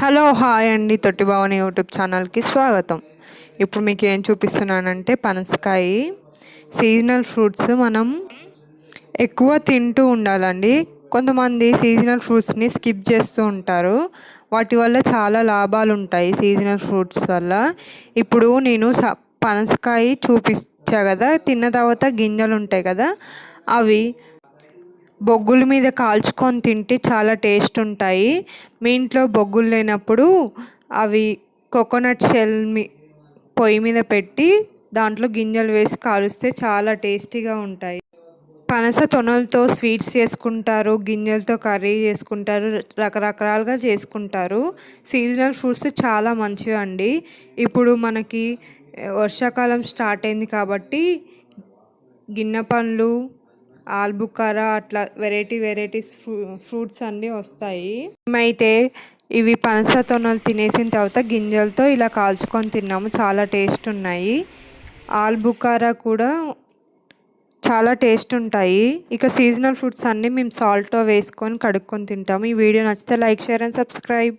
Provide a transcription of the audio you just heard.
Hello hi అండి తొట్టి Bhavan YouTube ఛానల్కి స్వాగతం. ఇప్పుడు మీకు ఏం చూపిస్తున్నానంటే పనసకాయ సీజనల్ ఫ్రూట్స్ మనం ఎక్కువ తింటూ ఉండాలండి. కొంతమంది సీజనల్ ఫ్రూట్స్ని స్కిప్ చేస్తూ ఉంటారు. వాటి వల్ల చాలా లాభాలు ఉంటాయి సీజనల్ ఫ్రూట్స్ వల్ల. ఇప్పుడు నేను స పనసకాయ చూపించా కదా తిన్న తర్వాత గింజలు ఉంటాయి కదా అవి బొగ్గుల మీద కాల్చుకొని తింటే చాలా టేస్ట్ ఉంటాయి. మీ ఇంట్లో బొగ్గులు లేనప్పుడు అవి కోకోనట్ షెల్ మీ పొయ్యి మీద పెట్టి దాంట్లో గింజలు వేసి కాలుస్తే చాలా టేస్టీగా ఉంటాయి. పనస తొనలతో స్వీట్స్ చేసుకుంటారు గింజలతో కర్రీ చేసుకుంటారు రకరకాలుగా చేసుకుంటారు. సీజనల్ ఫ్రూట్స్ చాలా మంచివి అండి ఇప్పుడు మనకి వర్షాకాలం స్టార్ట్ అయింది కాబట్టి గిన్నె పండ్లు ఆల్బుకారా అట్లా వెరైటీ వెరైటీస్ ఫ్రూ ఫ్రూట్స్ అన్నీ వస్తాయి. మేమైతే ఇవి పనస తొనలు తినేసిన తర్వాత గింజలతో ఇలా కాల్చుకొని తిన్నాము. చాలా టేస్ట్ ఉన్నాయి. ఆల్బుకారా కూడా చాలా టేస్ట్ ఉంటాయి. ఇక సీజనల్ ఫ్రూట్స్ అన్నీ మేము సాల్ట్తో వేసుకొని కడుక్కొని తింటాము. ఈ వీడియో నచ్చితే లైక్ షేర్ అండ్ సబ్స్క్రైబ్.